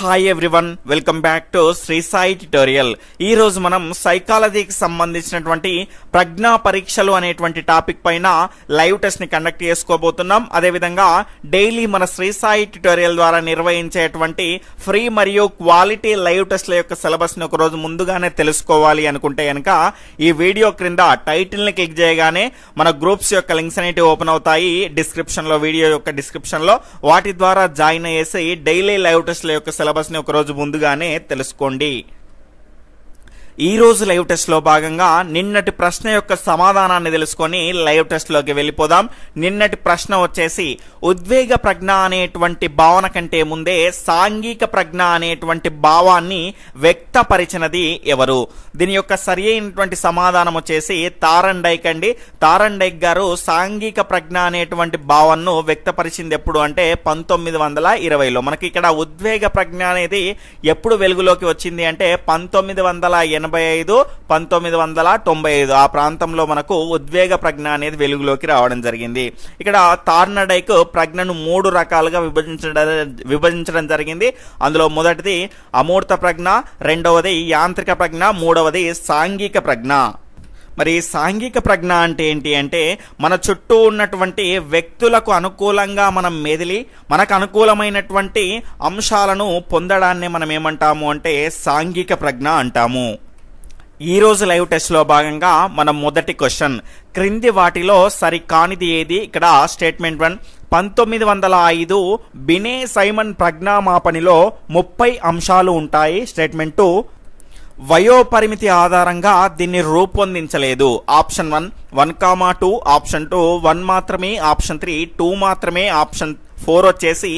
Hi everyone welcome back to Sri Sai tutorial. ఈ రోజు మనం సైకాలజీకి సంబంధించినటువంటి ప్రజ్ఞా పరీక్షలు అనేటువంటి టాపిక్ పైన లైవ్ టెస్ట్ని కండక్ట్ చేసుకోబోతున్నాం. అదేవిధంగా డైలీ మన శ్రీ సాయి ట్యుటోరియల్ ద్వారా నిర్వహించేటువంటి ఫ్రీ మరియు క్వాలిటీ లైవ్ టెస్ట్ల యొక్క సిలబస్ని ఒక రోజు ముందుగానే తెలుసుకోవాలి అనుకుంటే కనుక ఈ వీడియో క్రింద టైటిల్ని క్లిక్ చేయగానే మన గ్రూప్స్ యొక్క లింక్స్ అనేటివి ఓపెన్ అవుతాయి. డిస్క్రిప్షన్లో వీడియో యొక్క డిస్క్రిప్షన్లో వాటి ద్వారా జాయిన్ అయ్యేసి డైలీ లైవ్ టెస్ట్ల యొక్క సిలబస్ సిలబస్ని ఒకరోజు ముందుగానే తెలుసుకోండి. ఈ రోజు లైవ్ టెస్ట్లో భాగంగా నిన్నటి ప్రశ్న యొక్క సమాధానాన్ని తెలుసుకొని లైవ్ టెస్ట్లోకి వెళ్ళిపోదాం. నిన్నటి ప్రశ్న వచ్చేసి ఉద్వేగ ప్రజ్ఞ అనేటువంటి భావన కంటే ముందే సాంఘిక ప్రజ్ఞ అనేటువంటి భావాన్ని వ్యక్తపరిచినది ఎవరు? దీని యొక్క సరి అయినటువంటి సమాధానం వచ్చేసి తారన్ డైక్ అండి. తారన్ డైక్ గారు సాంఘిక ప్రజ్ఞ అనేటువంటి భావనను వ్యక్తపరిచింది ఎప్పుడు అంటే పంతొమ్మిది వందల ఇరవైలో. మనకి ఇక్కడ ఉద్వేగ ప్రజ్ఞ అనేది ఎప్పుడు వెలుగులోకి వచ్చింది అంటే పంతొమ్మిది వందల ఎనభై ఐదు పంతొమ్మిది వందల తొంభై ఐదు. ఆ ప్రాంతంలో మనకు ఉద్వేగ ప్రజ్ఞ అనేది వెలుగులోకి రావడం జరిగింది. ఇక్కడ తార్నడైక్ ప్రజ్ఞను మూడు రకాలుగా విభజించడం విభజించడం జరిగింది. అందులో మొదటిది అమూర్త ప్రజ్ఞ రెండవది యాంత్రిక ప్రజ్ఞ మూడవది సాంఘిక ప్రజ్ఞ. మరి సాంఘిక ప్రజ్ఞ అంటే ఏంటి అంటే మన చుట్టూ ఉన్నటువంటి వ్యక్తులకు అనుకూలంగా మనం మెదిలి మనకు అనుకూలమైనటువంటి అంశాలను పొందడాన్ని మనం ఏమంటాము అంటే సాంఘిక ప్రజ్ఞ అంటాము. ఈరోజు లైవ్ టెస్ట్లో భాగంగా మనం మొదటి క్వశ్చన్. క్రింది వాటిలో సరికానిది ఏది? ఇక్కడ స్టేట్మెంట్ వన్. పంతొమ్మిది వందల ఐదు బినే సైమన్ ప్రజ్ఞామాపణిలో ముప్పై అంశాలు ఉంటాయి. Statement two. వయోపరిమితి ఆధారంగా దీన్ని రూపొందించలేదు. Option one. One comma two. Option two. One మాత్రమే. Option three. టూ మాత్రమే. ఆప్షన్ ఫోర్ వచ్చేసి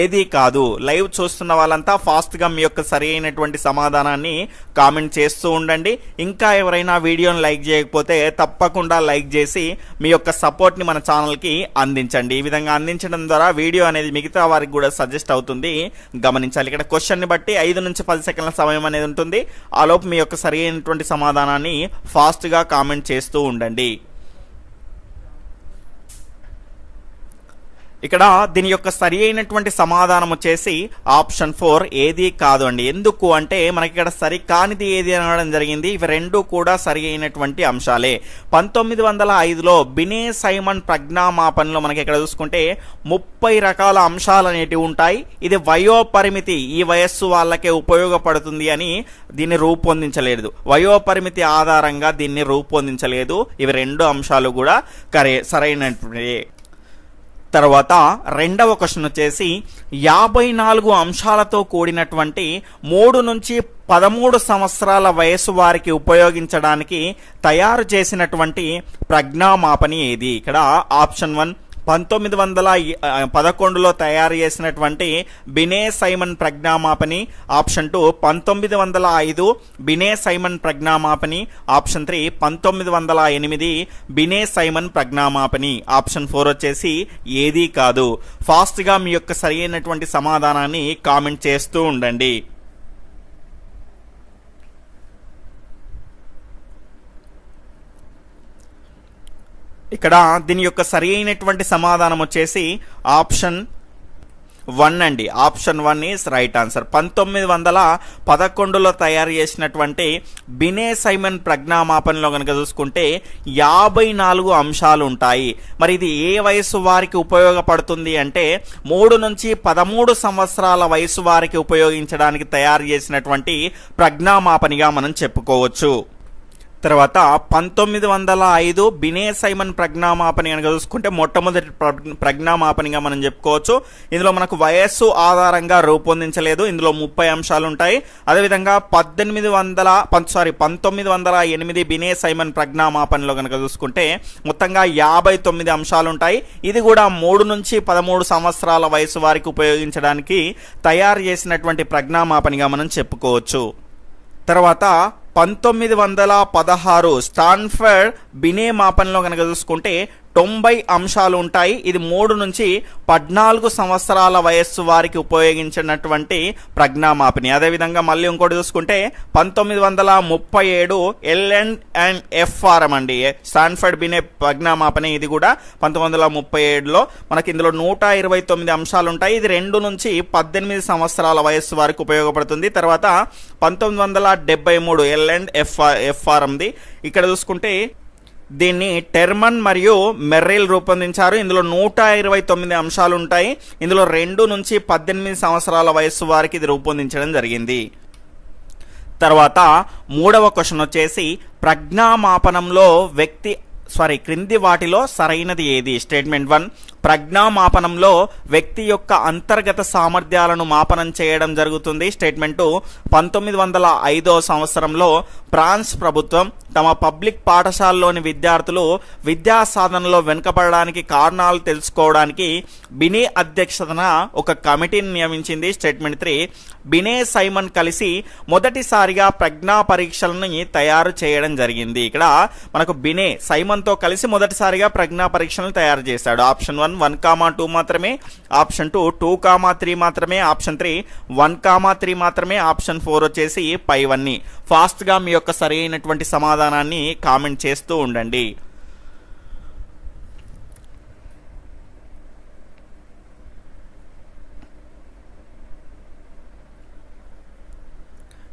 ఏది కాదు. లైవ్ చూస్తున్న వాళ్ళంతా ఫాస్ట్గా మీ యొక్క సరి అయినటువంటి సమాధానాన్ని కామెంట్ చేస్తూ ఉండండి. ఇంకా ఎవరైనా వీడియోని లైక్ చేయకపోతే తప్పకుండా లైక్ చేసి మీ యొక్క సపోర్ట్ని మన ఛానల్కి అందించండి. ఈ విధంగా అందించడం ద్వారా వీడియో అనేది మిగతా వారికి కూడా సజెస్ట్ అవుతుంది. గమనించాలి. ఇక్కడ క్వశ్చన్ని బట్టి ఐదు నుంచి పది సెకండ్ల సమయం అనేది ఉంటుంది. ఆలోపు మీ యొక్క సరి అయినటువంటి సమాధానాన్ని ఫాస్ట్గా కామెంట్ చేస్తూ ఉండండి. ఇక్కడ దీని యొక్క సరి అయినటువంటి సమాధానం వచ్చేసి ఆప్షన్ ఫోర్ ఏది కాదు అండి. ఎందుకు అంటే మనకి ఇక్కడ సరి కానిది ఏది అనడం జరిగింది. ఇవి రెండు కూడా సరి అయినటువంటి అంశాలే. పంతొమ్మిది వందల ఐదులో బినే సైమన్ ప్రజ్ఞామాపనలో మనకి ఇక్కడ చూసుకుంటే ముప్పై రకాల అంశాలు అనేటివి ఉంటాయి. ఇది వయోపరిమితి ఈ వయస్సు వాళ్ళకే ఉపయోగపడుతుంది అని దీన్ని రూపొందించలేదు. వయోపరిమితి ఆధారంగా దీన్ని రూపొందించలేదు. ఇవి రెండు అంశాలు కూడా కరే సరైనటువంటి తర్వాత రెండవ క్వశ్చన్ వచ్చేసి యాభై నాలుగు అంశాలతో కూడినటువంటి మూడు నుంచి పదమూడు సంవత్సరాల వయసు వారికి ఉపయోగించడానికి తయారు చేసినటువంటి ప్రజ్ఞామాపని ఏది? ఇక్కడ ఆప్షన్ వన్ పంతొమ్మిది వందల పదకొండులో తయారు చేసినటువంటి బినే సైమన్ ప్రజ్ఞామాపని ఆప్షన్ టూ పంతొమ్మిది వందల ఐదు బినే సైమన్ ప్రజ్ఞామాపని ఆప్షన్ త్రీ పంతొమ్మిది వందల ఎనిమిది బినే సైమన్ ప్రజ్ఞామాపని ఆప్షన్ ఫోర్ వచ్చేసి ఏదీ కాదు. ఫాస్ట్గా మీ యొక్క సరి అయినటువంటి సమాధానాన్ని కామెంట్ చేస్తూ ఉండండి. ఇక్కడ దీని యొక్క సరి అయినటువంటి సమాధానం వచ్చేసి ఆప్షన్ వన్ అండి. Option one is right answer. పంతొమ్మిది వందల పదకొండులో తయారు చేసినటువంటి బినే సైమన్ ప్రజ్ఞామాపనలో కనుక చూసుకుంటే యాభై నాలుగు అంశాలు ఉంటాయి. మరి ఇది ఏ వయసు వారికి ఉపయోగపడుతుంది అంటే మూడు నుంచి పదమూడు సంవత్సరాల వయసు వారికి ఉపయోగించడానికి తయారు చేసినటువంటి ప్రజ్ఞామాపనిగా మనం చెప్పుకోవచ్చు. తర్వాత పంతొమ్మిది వందల ఐదు బినే సైమన్ ప్రజ్ఞామాపని కనుక చూసుకుంటే మొట్టమొదటి ప్రజ్ఞామాపనిగా మనం చెప్పుకోవచ్చు. ఇందులో మనకు వయస్సు ఆధారంగా రూపొందించలేదు. ఇందులో ముప్పై అంశాలు ఉంటాయి. అదేవిధంగా పద్దెనిమిది వందల సారీ పంతొమ్మిది వందల ఎనిమిది బినే సైమన్ ప్రజ్ఞామాపనిలో కనుక చూసుకుంటే మొత్తంగా యాభై తొమ్మిది అంశాలు ఉంటాయి. ఇది కూడా మూడు నుంచి పదమూడు సంవత్సరాల వయసు వారికి ఉపయోగించడానికి తయారు చేసినటువంటి ప్రజ్ఞామాపనిగా మనం చెప్పుకోవచ్చు. తర్వాత పంతొమ్మిది వందల పదహారు స్టాన్ఫర్డ్ బినే మాపనలో కనుక చూసుకుంటే తొంభై అంశాలు ఉంటాయి. ఇది మూడు నుంచి పద్నాలుగు సంవత్సరాల వయస్సు వారికి ఉపయోగించినటువంటి ప్రజ్ఞామాపిని. అదేవిధంగా మళ్ళీ ఇంకోటి చూసుకుంటే పంతొమ్మిది వందల ముప్పై ఏడు ఎల్ఎన్ అండ్ ఎఫ్ఆర్ఎం అండి. స్టాన్ఫర్డ్ బినే ప్రజ్ఞామాపని. ఇది కూడా పంతొమ్మిది వందల ముప్పై ఏడులో మనకి ఇందులో నూట ఇరవై తొమ్మిది అంశాలు ఉంటాయి. ఇది రెండు నుంచి పద్దెనిమిది సంవత్సరాల వయస్సు వారికి ఉపయోగపడుతుంది. తర్వాత పంతొమ్మిది వందల డెబ్బై మూడు ఎల్ అండ్ ఎఫ్ఆర్ ఎఫ్ఆర్ఎంది ఇక్కడ చూసుకుంటే దీన్ని టెర్మన్ మరియు మెర్రిల్ రూపొందించారు. ఇందులో నూట ఇరవై తొమ్మిది అంశాలు ఉంటాయి ఇందులో రెండు నుంచి పద్దెనిమిది సంవత్సరాల వయస్సు వారికి ఇది రూపొందించడం జరిగింది. తర్వాత మూడవ క్వశ్చన్ వచ్చేసి ప్రజ్ఞామాపనంలో వ్యక్తి సారీ క్రింది వాటిలో సరైనది ఏది? Statement one. ప్రజ్ఞామాపనంలో వ్యక్తి యొక్క అంతర్గత సామర్థ్యాలను మాపనం చేయడం జరుగుతుంది. స్టేట్మెంటు పంతొమ్మిది వందల ఐదో సంవత్సరంలో ఫ్రాన్స్ ప్రభుత్వం తమ పబ్లిక్ పాఠశాలలోని విద్యార్థులు విద్యా సాధనలో వెనుకబడడానికి కారణాలు తెలుసుకోవడానికి బినే అధ్యక్షతన ఒక కమిటీని నియమించింది. స్టేట్మెంట్ త్రీ బినే సైమన్ కలిసి మొదటిసారిగా ప్రజ్ఞా పరీక్షలను తయారు చేయడం జరిగింది. ఇక్కడ మనకు బినే సైమన్తో కలిసి మొదటిసారిగా ప్రజ్ఞా పరీక్షలను తయారు చేశాడు. Option one one comma two మాత్రమే option two two comma three మాత్రమే option three one comma three మాత్రమే ఆప్షన్ ఫోర్ వచ్చేసి పైవన్నీ ఫాస్ట్గా మీ యొక్క సరైనటువంటి సమాధానాన్ని కామెంట్ చేస్తూ ఉండండి.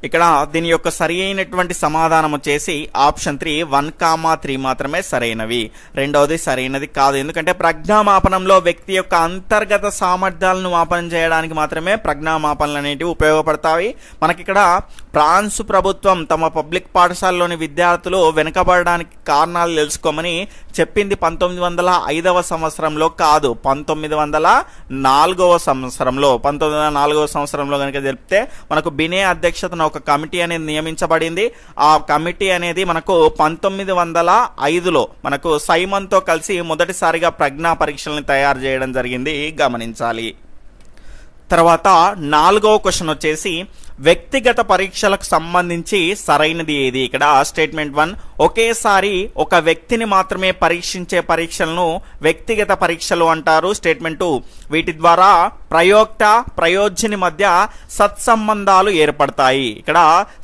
ఇక్కడ దీని యొక్క సరి అయినటువంటి సమాధానం వచ్చేసి option three one comma three మాత్రమే సరైనవి. రెండవది సరైనది కాదు. ఎందుకంటే ప్రజ్ఞామాపనంలో వ్యక్తి యొక్క అంతర్గత సామర్థ్యాలను మాపనం చేయడానికి మాత్రమే ప్రజ్ఞామాపనలు అనేటివి ఉపయోగపడతాయి. మనకి ఇక్కడ ఫ్రాన్స్ ప్రభుత్వం తమ పబ్లిక్ పాఠశాలలోని విద్యార్థులు వెనుకబడడానికి కారణాలు తెలుసుకోమని చెప్పింది పంతొమ్మిది వందల ఐదవ సంవత్సరంలో కాదు. పంతొమ్మిది వందల నాలుగవ సంవత్సరంలో. పంతొమ్మిది వందల నాలుగవ సంవత్సరంలో కనుక తెలిపితే మనకు బినే అధ్యక్షతన ఒక కమిటీ అనేది నియమించబడింది. ఆ కమిటీ అనేది మనకు పంతొమ్మిది వందల ఐదులో మనకు సైమన్తో కలిసి మొదటిసారిగా ప్రజ్ఞా పరీక్షల్ని తయారు చేయడం జరిగింది. గమనించాలి. తర్వాత నాలుగవ క్వశ్చన్ వచ్చేసి వ్యక్తిగత పరీక్షలకు సంబంధించి సరైనది ఏది? ఇక్కడ స్టేట్మెంట్ వన్. ఒకేసారి ఒక వ్యక్తిని మాత్రమే పరీక్షించే పరీక్షలను వ్యక్తిగత పరీక్షలు అంటారు. Statement two. వీటి ద్వారా ప్రయోక్త ప్రయోజ్యుని మధ్య సత్సంబంధాలు ఏర్పడతాయి. ఇక్కడ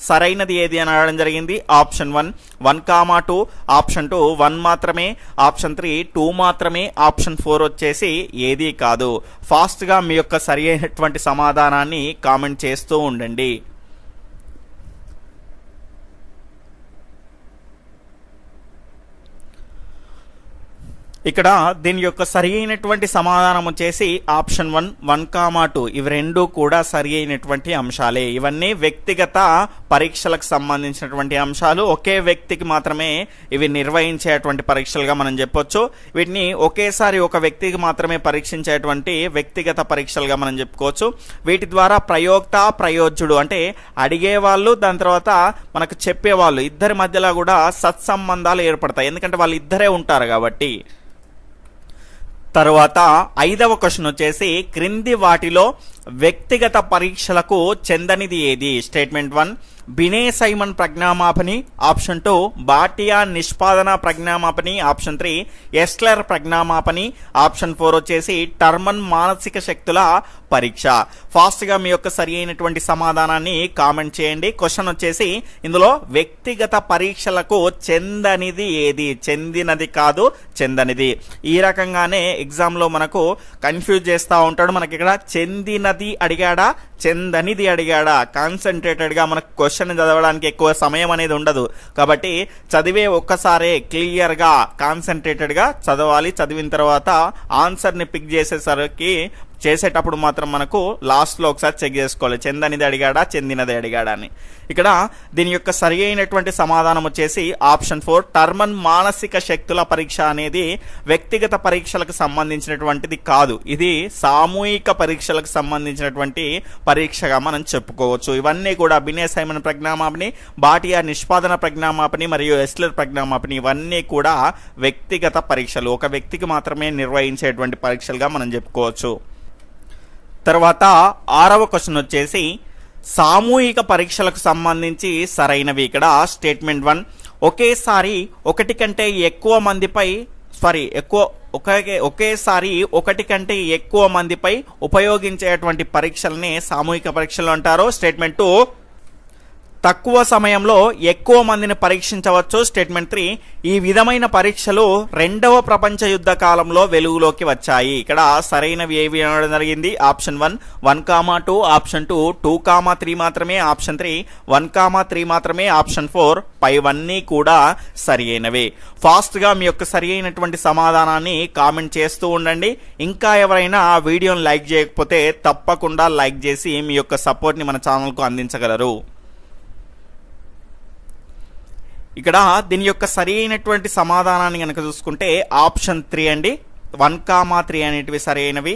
సరైనది ఏది అని అడగడం జరిగింది. Option one. One comma two. Option two one మాత్రమే. ఆప్షన్ త్రీ టూ మాత్రమే. ఆప్షన్ ఫోర్ వచ్చేసి ఏదీ కాదు. ఫాస్ట్గా మీ యొక్క సరి అయినటువంటి సమాధానాన్ని కామెంట్ చేస్తూ ఉండండి. day ఇక్కడ దీని యొక్క సరి అయినటువంటి సమాధానం వచ్చేసి option one one comma two. ఇవి రెండు కూడా సరి అయినటువంటి అంశాలే. ఇవన్నీ వ్యక్తిగత పరీక్షలకు సంబంధించినటువంటి అంశాలు. ఒకే వ్యక్తికి మాత్రమే ఇవి నిర్వహించేటువంటి పరీక్షలుగా మనం చెప్పొచ్చు. వీటిని ఒకేసారి ఒక వ్యక్తికి మాత్రమే పరీక్షించేటువంటి వ్యక్తిగత పరీక్షలుగా మనం చెప్పుకోవచ్చు. వీటి ద్వారా ప్రయోక్త ప్రయోజ్యుడు అంటే అడిగేవాళ్ళు దాని తర్వాత మనకు చెప్పేవాళ్ళు ఇద్దరి మధ్యలో కూడా సత్సంబంధాలు ఏర్పడతాయి. ఎందుకంటే వాళ్ళు ఇద్దరే ఉంటారు కాబట్టి. తరువాత ఐదవ క్వశ్చన్ వచ్చేసి క్రింది వాటిలో వ్యక్తిగత పరీక్షలకు చెందనిది ఏది? స్టేట్మెంట్ వన్ బినే సైమన్ ప్రజ్ఞామాపని ఆప్షన్ టూ బాటియా నిష్పాదన ప్రజ్ఞామాపని ఆప్షన్ త్రీ ఎస్లర్ ప్రజ్ఞామాపని ఆప్షన్ ఫోర్ వచ్చేసి టర్మన్ మానసిక శక్తుల పరీక్ష. ఫాస్ట్గా మీ యొక్క సరి అయినటువంటి సమాధానాన్ని కామెంట్ చేయండి. క్వశ్చన్ వచ్చేసి ఇందులో వ్యక్తిగత పరీక్షలకు చెందనిది ఏది? చెందినది కాదు చెందనిది. ఈ రకంగానే ఎగ్జామ్లో మనకు కన్ఫ్యూజ్ చేస్తూ ఉంటాడు. మనకి ఇక్కడ చెందినది అడిగాడా చెందనిది అడిగాడా? కాన్సన్ట్రేటెడ్గా మనకు క్వశ్చన్ చదవడానికి ఎక్కువ సమయం అనేది ఉండదు. కాబట్టి చదివే ఒక్కసారే క్లియర్గా కాన్సన్ట్రేటెడ్గా చదవాలి. చదివిన తర్వాత ఆన్సర్ని పిక్ చేసేసరికి చేసేటప్పుడు మాత్రం మనకు లాస్ట్లో ఒకసారి చెక్ చేసుకోవాలి. చెందనిది అడిగాడా చెందినది అడిగాడా అని. ఇక్కడ దీని యొక్క సరి అయినటువంటి సమాధానం వచ్చేసి ఆప్షన్ ఫోర్ టర్మన్ మానసిక శక్తుల పరీక్ష అనేది వ్యక్తిగత పరీక్షలకు సంబంధించినటువంటిది కాదు. ఇది సామూహిక పరీక్షలకు సంబంధించినటువంటి పరీక్షగా మనం చెప్పుకోవచ్చు. ఇవన్నీ కూడా బినే సైమన్ ప్రజ్ఞామాపిని బాటియా నిష్పాదన ప్రజ్ఞామాపిని మరియు ఎస్లర్ ప్రజ్ఞామాపిని ఇవన్నీ కూడా వ్యక్తిగత పరీక్షలు. ఒక వ్యక్తికి మాత్రమే నిర్వహించేటువంటి పరీక్షలుగా మనం చెప్పుకోవచ్చు. తర్వాత ఆరవ క్వశ్చన్ వచ్చేసి సామూహిక పరీక్షలకు సంబంధించి సరైనవి ఇక్కడ. స్టేట్మెంట్ వన్ ఒకేసారి ఒకటి కంటే ఎక్కువ మందిపై సారీ ఎక్కువ ఒకే ఒకేసారి ఒకటి కంటే ఎక్కువ మందిపై ఉపయోగించేటువంటి పరీక్షల్ని సామూహిక పరీక్షలు అంటారు. స్టేట్మెంట్ టూ తక్కువ సమయంలో ఎక్కువ మందిని పరీక్షించవచ్చు స్టేట్మెంట్ త్రీ. ఈ విధమైన పరీక్షలు రెండవ ప్రపంచ యుద్ధ కాలంలో వెలుగులోకి వచ్చాయి. ఇక్కడ సరైనవి ఏవి అనడం జరిగింది? Option one one comma two. Option two two comma three మాత్రమే. Option three one comma three మాత్రమే. ఆప్షన్ ఫోర్ పైవన్నీ కూడా సరి అయినవే ఫాస్ట్గా మీ యొక్క సరి అయినటువంటి సమాధానాన్ని కామెంట్ చేస్తూ ఉండండి. ఇంకా ఎవరైనా ఆ వీడియోని లైక్ చేయకపోతే తప్పకుండా లైక్ చేసి మీ యొక్క సపోర్ట్ని మన ఛానల్కు అందించగలరు. ఇక్కడ దీని యొక్క సరైనటువంటి సమాధానాన్ని కనుక చూసుకుంటే ఆప్షన్ త్రీ అండి. వన్ కామా త్రీ అనేటివి సరైనవి.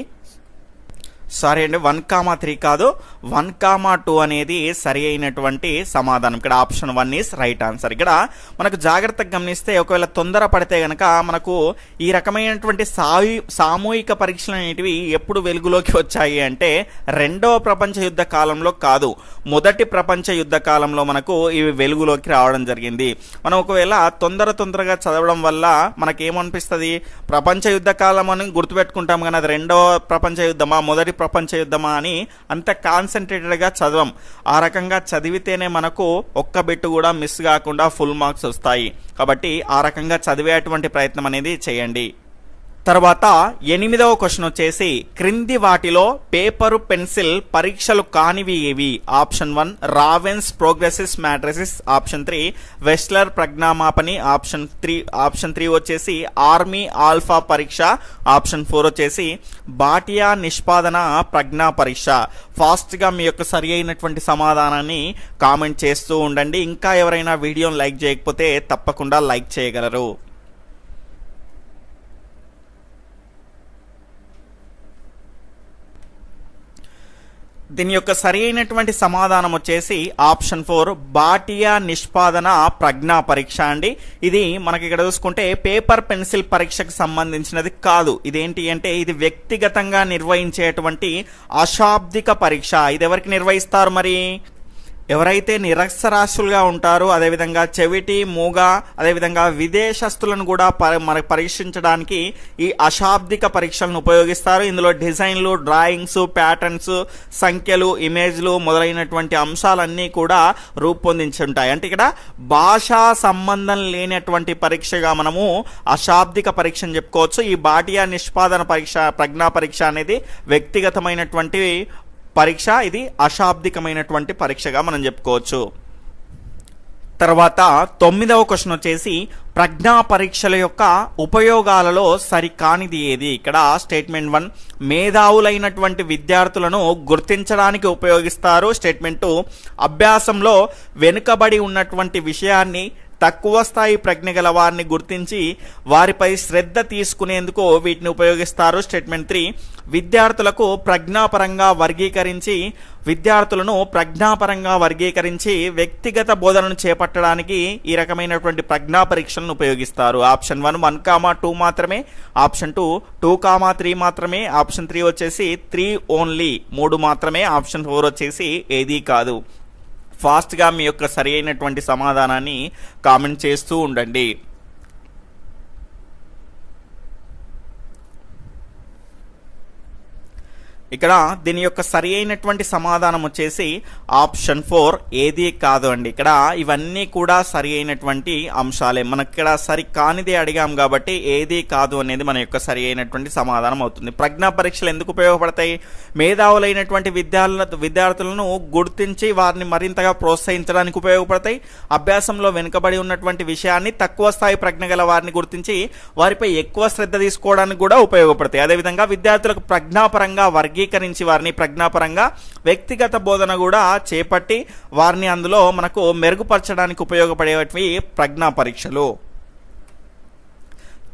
సారీ అండి వన్ కామా త్రీ కాదు. వన్ కామా టూ అనేది సరి అయినటువంటి సమాధానం. ఇక్కడ option one is right answer ఇక్కడ మనకు జాగ్రత్తగా గమనిస్తే ఒకవేళ తొందర పడితే గనక మనకు ఈ రకమైనటువంటి సాయు సామూహిక పరీక్షలు అనేటివి ఎప్పుడు వెలుగులోకి వచ్చాయి అంటే రెండవ ప్రపంచ యుద్ధ కాలంలో కాదు. మొదటి ప్రపంచ యుద్ధ కాలంలో మనకు ఇవి వెలుగులోకి రావడం జరిగింది. మనం ఒకవేళ తొందర తొందరగా చదవడం వల్ల మనకేమనిపిస్తుంది? ప్రపంచ యుద్ధ కాలం అని గుర్తుపెట్టుకుంటాం కానీ అది రెండవ ప్రపంచ యుద్ధమా? మొదటి ప్రపంచ యుద్ధమా అని అంత కాన్సన్ట్రేటెడ్గా చదవం. ఆ రకంగా చదివితేనే మనకు ఒక్క బిట్టు కూడా మిస్ కాకుండా ఫుల్ మార్క్స్ వస్తాయి. కాబట్టి ఆ రకంగా చదివేటువంటి ప్రయత్నం అనేది చేయండి. తర్వాత ఎనిమిదవ క్వశ్చన్ వచ్చేసి క్రింది వాటిలో పేపరు పెన్సిల్ పరీక్షలు కానివి ఏవి? Option one Raven's progressive matrices option three Wechsler ప్రజ్ఞామాపని option three option three వచ్చేసి ఆర్మీ ఆల్ఫా పరీక్ష ఆప్షన్ ఫోర్ వచ్చేసి బాటియా నిష్పాదన ప్రజ్ఞా పరీక్ష ఫాస్ట్గా మీ యొక్క సరి అయినటువంటి సమాధానాన్ని కామెంట్ చేస్తూ ఉండండి. ఇంకా ఎవరైనా వీడియోని లైక్ చేయకపోతే తప్పకుండా లైక్ చేయగలరు. దీని యొక్క సరి అయినటువంటి సమాధానం వచ్చేసి ఆప్షన్ ఫోర్ బాటియా నిష్పాదన ప్రజ్ఞా పరీక్ష అండి. ఇది మనకి ఇక్కడ చూసుకుంటే పేపర్ పెన్సిల్ పరీక్షకు సంబంధించినది కాదు. ఇదేంటి అంటే ఇది వ్యక్తిగతంగా నిర్వహించేటువంటి అశాబ్దిక పరీక్ష. ఇది ఎవరికి నిర్వహిస్తారు మరి? ఎవరైతే నిరక్షరాస్యులుగా ఉంటారో అదేవిధంగా చెవిటి మూగ అదేవిధంగా విదేశస్తులను కూడా ప- మనకు పరీక్షించడానికి ఈ అశాబ్దిక పరీక్షలను ఉపయోగిస్తారు. ఇందులో డిజైన్లు డ్రాయింగ్స్ ప్యాటర్న్స్ సంఖ్యలు ఇమేజ్లు మొదలైనటువంటి అంశాలన్నీ కూడా రూపొందించి ఉంటాయి అంటే ఇక్కడ భాషా సంబంధం లేనటువంటి పరీక్షగా మనము అశాబ్దిక పరీక్ష అని చెప్పుకోవచ్చు. ఈ బాటియా నిష్పాదన పరీక్ష ప్రజ్ఞా పరీక్ష అనేది వ్యక్తిగతమైనటువంటి పరీక్ష ఇది అశాబ్దికమైనటువంటి పరీక్షగా మనం చెప్పుకోవచ్చు. తర్వాత తొమ్మిదవ క్వశ్చన్ వచ్చేసి ప్రజ్ఞా పరీక్షల యొక్క ఉపయోగాలలో సరికానిది ఏది? ఇక్కడ స్టేట్మెంట్ వన్ మేధావులైనటువంటి విద్యార్థులను గుర్తించడానికి ఉపయోగిస్తారు. స్టేట్మెంట్ టూ అభ్యాసంలో వెనుకబడి ఉన్నటువంటి విషయాన్ని తక్కువ స్థాయి ప్రజ్ఞ గల వారిని గుర్తించి వారిపై శ్రద్ధ తీసుకునేందుకు వీటిని ఉపయోగిస్తారు. స్టేట్మెంట్ త్రీ విద్యార్థులకు ప్రజ్ఞాపరంగా వర్గీకరించి విద్యార్థులను ప్రజ్ఞాపరంగా వర్గీకరించి వ్యక్తిగత బోధనను చేపట్టడానికి ఈ రకమైనటువంటి ప్రజ్ఞా పరీక్షలను ఉపయోగిస్తారు. Option one one comma two మాత్రమే. Option two two comma three మాత్రమే. ఆప్షన్ త్రీ వచ్చేసి త్రీ ఓన్లీ మూడు మాత్రమే. ఆప్షన్ ఫోర్ వచ్చేసి ఏదీ కాదు. ఫాస్ట్గా మీ యొక్క సరి అయినటువంటి సమాధానాన్ని కామెంట్ చేస్తూ ఉండండి. ఇక్కడ దీని యొక్క సరి అయినటువంటి సమాధానం వచ్చేసి ఆప్షన్ ఫోర్ ఏది కాదు అండి. ఇక్కడ ఇవన్నీ కూడా సరి అయినటువంటి అంశాలే. మనకి ఇక్కడ సరి కానిదే అడిగాం కాబట్టి ఏది కాదు అనేది మన యొక్క సరి అయినటువంటి సమాధానం అవుతుంది. ప్రజ్ఞా పరీక్షలు ఎందుకు ఉపయోగపడతాయి? మేధావులైనటువంటి విద్యార్థుల విద్యార్థులను గుర్తించి వారిని మరింతగా ప్రోత్సహించడానికి ఉపయోగపడతాయి. అభ్యాసంలో వెనుకబడి ఉన్నటువంటి విషయాన్ని తక్కువ స్థాయి ప్రజ్ఞ గల వారిని గుర్తించి వారిపై ఎక్కువ శ్రద్ధ తీసుకోవడానికి కూడా ఉపయోగపడతాయి. అదేవిధంగా విద్యార్థులకు ప్రజ్ఞాపరంగా వర్గీకరించి వారిని ప్రజ్ఞాపరంగా వ్యక్తిగత బోధన కూడా చేపట్టి వారిని అందులో మనకు మెరుగుపరచడానికి ఉపయోగపడేవి ప్రజ్ఞా పరీక్షలు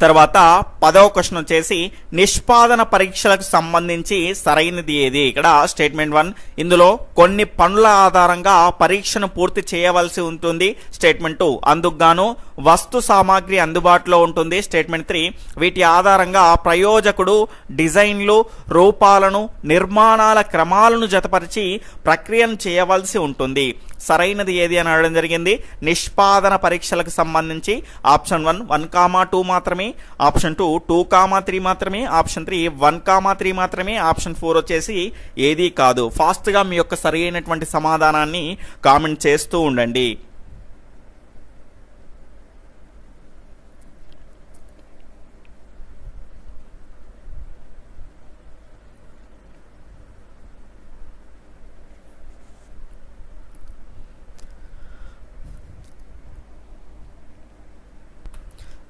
తర్వాత పదవ క్వశ్చన్ వచ్చేసి నిష్పాదన పరీక్షలకు సంబంధించి సరైనది ఏది? ఇక్కడ స్టేట్మెంట్ వన్. ఇందులో కొన్ని పనుల ఆధారంగా పరీక్షను పూర్తి చేయవలసి ఉంటుంది. Statement two. అందుకు వస్తు సామాగ్రి అందుబాటులో ఉంటుంది. Statement three. వీటి ఆధారంగా ప్రయోజకుడు డిజైన్లు రూపాలను నిర్మాణాల క్రమాలను జతపరిచి ప్రక్రియను చేయవలసి ఉంటుంది. సరైనది ఏది అని అడగడం జరిగింది. నిష్పాదన పరీక్షలకు సంబంధించి option one one comma two మాత్రమే. Option two two comma three మాత్రమే. Option three one comma three మాత్రమే. ఆప్షన్ ఫోర్ వచ్చేసి ఏదీ కాదు. ఫాస్ట్గా మీ యొక్క సరి అయినటువంటి సమాధానాన్ని కామెంట్ చేస్తూ ఉండండి.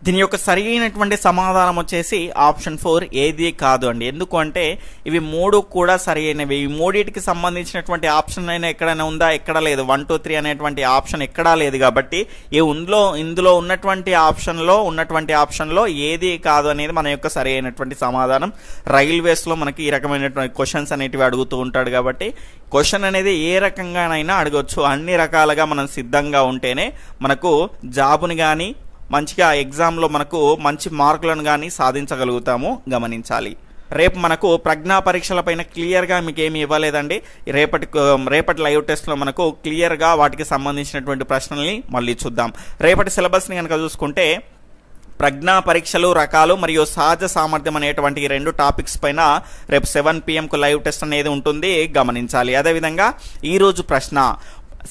దీని యొక్క సరి అయినటువంటి సమాధానం వచ్చేసి ఆప్షన్ ఫోర్ ఏది కాదు అండి. ఎందుకు అంటే ఇవి మూడు కూడా సరైనవి. ఈ మూడింటికి సంబంధించినటువంటి ఆప్షన్ అయినా ఎక్కడైనా ఉందా? ఎక్కడ లేదు. వన్ టూ త్రీ అనేటువంటి ఆప్షన్ ఎక్కడా లేదు కాబట్టి ఈ ఉందులో ఇందులో ఉన్నటువంటి ఆప్షన్లో ఉన్నటువంటి ఆప్షన్లో ఏది కాదు అనేది మన యొక్క సరి అయినటువంటి సమాధానం. రైల్వేస్లో మనకి ఈ రకమైనటువంటి క్వశ్చన్స్ అనేటివి అడుగుతూ ఉంటాడు కాబట్టి క్వశ్చన్ అనేది ఏ రకంగానైనా అడగవచ్చు అన్ని రకాలుగా మనం సిద్ధంగా ఉంటేనే మనకు జాబుని కానీ మంచిగా ఎగ్జామ్లో మనకు మంచి మార్కులను కానీ సాధించగలుగుతాము గమనించాలి. రేపు మనకు ప్రజ్ఞా పరీక్షల పైన క్లియర్గా మీకు ఏమి ఇవ్వలేదండి. రేపటి రేపటి లైవ్ టెస్ట్లో మనకు క్లియర్గా వాటికి సంబంధించినటువంటి ప్రశ్నల్ని మళ్ళీ చూద్దాం. రేపటి సిలబస్ని కనుక చూసుకుంటే ప్రజ్ఞా పరీక్షలు రకాలు మరియు సహజ సామర్థ్యం అనేటువంటి ఈ రెండు టాపిక్స్ పైన రేపు సెవెన్ పిఎంకు లైవ్ టెస్ట్ అనేది ఉంటుంది. గమనించాలి. అదేవిధంగా ఈరోజు ప్రశ్న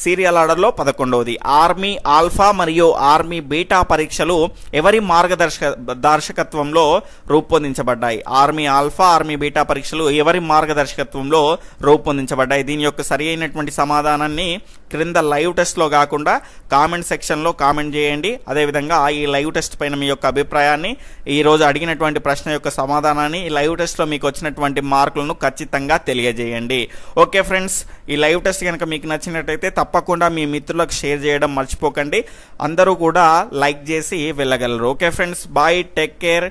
సీరియల్ ఆర్డర్లో పదకొండవది. ఆర్మీ ఆల్ఫా మరియు ఆర్మీ బీటా పరీక్షలు ఎవరి మార్గదర్శక దర్శకత్వంలో రూపొందించబడ్డాయి? ఆర్మీ ఆల్ఫా ఆర్మీ బీటా పరీక్షలు ఎవరి మార్గదర్శకత్వంలో రూపొందించబడ్డాయి? దీని యొక్క సరి అయినటువంటి సమాధానాన్ని క్రింద లైవ్ టెస్ట్లో కాకుండా కామెంట్ సెక్షన్లో కామెంట్ చేయండి. అదేవిధంగా ఈ లైవ్ టెస్ట్ పైన మీ యొక్క అభిప్రాయాన్ని ఈరోజు అడిగినటువంటి ప్రశ్న యొక్క సమాధానాన్ని ఈ లైవ్ టెస్ట్లో మీకు వచ్చినటువంటి మార్కులను ఖచ్చితంగా తెలియజేయండి. ఓకే ఫ్రెండ్స్ ఈ లైవ్ టెస్ట్ కనుక మీకు నచ్చినట్టయితే తప్పకుండా మీ మిత్రులకు షేర్ చేయడం మర్చిపోకండి. అందరూ కూడా లైక్ చేసి వెళ్ళగలరు. Okay friends bye take care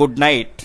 good night.